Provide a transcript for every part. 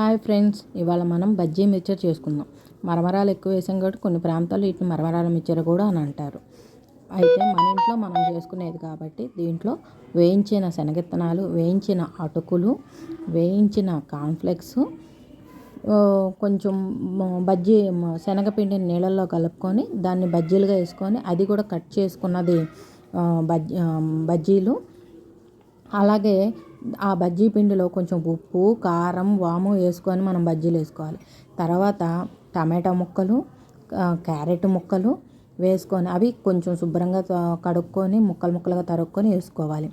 Hi friends ఇవాళ మనం bajji mixture చేసుకుందాం. మరమరాలు ఎక్కువ వేసాం కాబట్టి కొన్ని ప్రాంతాల్లో వీటిని మరమరాల మిక్చర్ కూడా అని అంటారు. అయితే మన ఇంట్లో మనం చేసుకునేది కాబట్టి దీంట్లో వేయించిన శనగిత్తనాలు వేయించిన అటుకులు వేయించిన కాన్ఫ్లెక్స్ కొంచెం బజ్జీ శనగపిండిని నీళ్ళల్లో కలుపుకొని దాన్ని బజ్జీలుగా వేసుకొని అది కూడా కట్ చేసుకున్నది బజ్జీ బజ్జీలు. అలాగే ఆ బజ్జీ పిండిలో కొంచెం ఉప్పు కారం వాము వేసుకొని మనం బజ్జీలు వేసుకోవాలి. తర్వాత టమాటా ముక్కలు క్యారెట్ ముక్కలు వేసుకొని అవి కొంచెం శుభ్రంగా కడుక్కొని ముక్కలు ముక్కలుగా తరుక్కొని వేసుకోవాలి.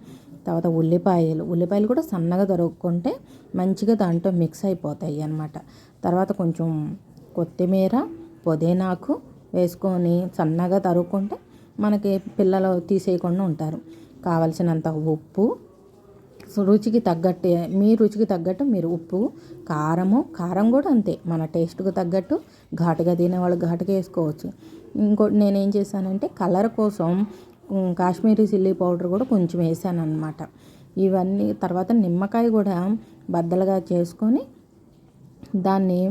తర్వాత ఉల్లిపాయలు ఉల్లిపాయలు కూడా సన్నగా తరుక్కుంటే మంచిగా దాంట్లో మిక్స్ అయిపోతాయి అన్నమాట. తర్వాత కొంచెం కొత్తిమీర పుదీనాకు వేసుకొని సన్నగా తరుక్కుంటే మనకి పిల్లలు తీసేయకుండా ఉంటారు. కావలసినంత ఉప్పు రుచికి తగ్గట్టు మీ రుచికి తగ్గట్టు మీరు ఉప్పు కారము కారం కూడా అంతే. మన టేస్ట్కి తగ్గట్టు ఘాటుగా తినేవాళ్ళు ఘాటుగా వేసుకోవచ్చు. ఇంకోటి నేనేం చేశానంటే కలర్ కోసం కాశ్మీరీ చిల్లీ పౌడర్ కూడా కొంచెం వేసాను అనమాట ఇవన్నీ తర్వాత నిమ్మకాయ కూడా బద్దలుగా చేసుకొని దాన్ని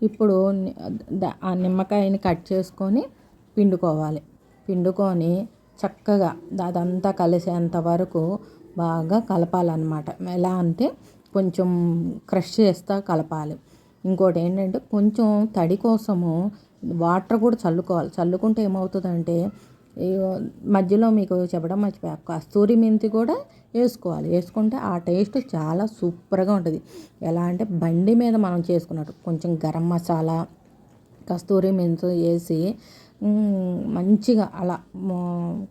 ఇప్పుడు ఆ నిమ్మకాయని కట్ చేసుకొని పిండుకోవాలి. పిండుకొని చక్కగా అదంతా కలిసేంత వరకు బాగా కలపాలన్నమాట. ఎలా అంటే కొంచెం క్రష్ చేస్తా కలపాలి. ఇంకోటి ఏంటంటే కొంచెం తడి కోసము వాటర్ కూడా చల్లుకోవాలి. చల్లుకుంటే ఏమవుతుందంటే మధ్యలో మీకు చెప్పడం మర్చిపోయా. కస్తూరి మెంతి కూడా వేసుకోవాలి. వేసుకుంటే ఆ టేస్ట్ చాలా సూపర్గా ఉంటుంది. ఎలా అంటే బండి మీద మనం చేసుకున్నట్టు కొంచెం గరం మసాలా కస్తూరి మెంతు వేసి మంచిగా అలా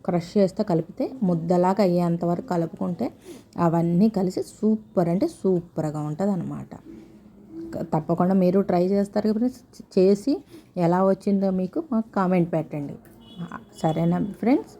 క్రష్ చేస్తే కలిపితే ముద్దలాగా అయ్యేంత వరకు కలుపుకుంటే అవన్నీ కలిసి సూపర్ అంటే సూపర్గా ఉంటుంది అనమాట తప్పకుండా మీరు ట్రై చేస్తారు ఫ్రెండ్స్ చేసి ఎలా వచ్చిందో మీకు మాకు కామెంట్ పెట్టండి. సరేనా ఫ్రెండ్స్?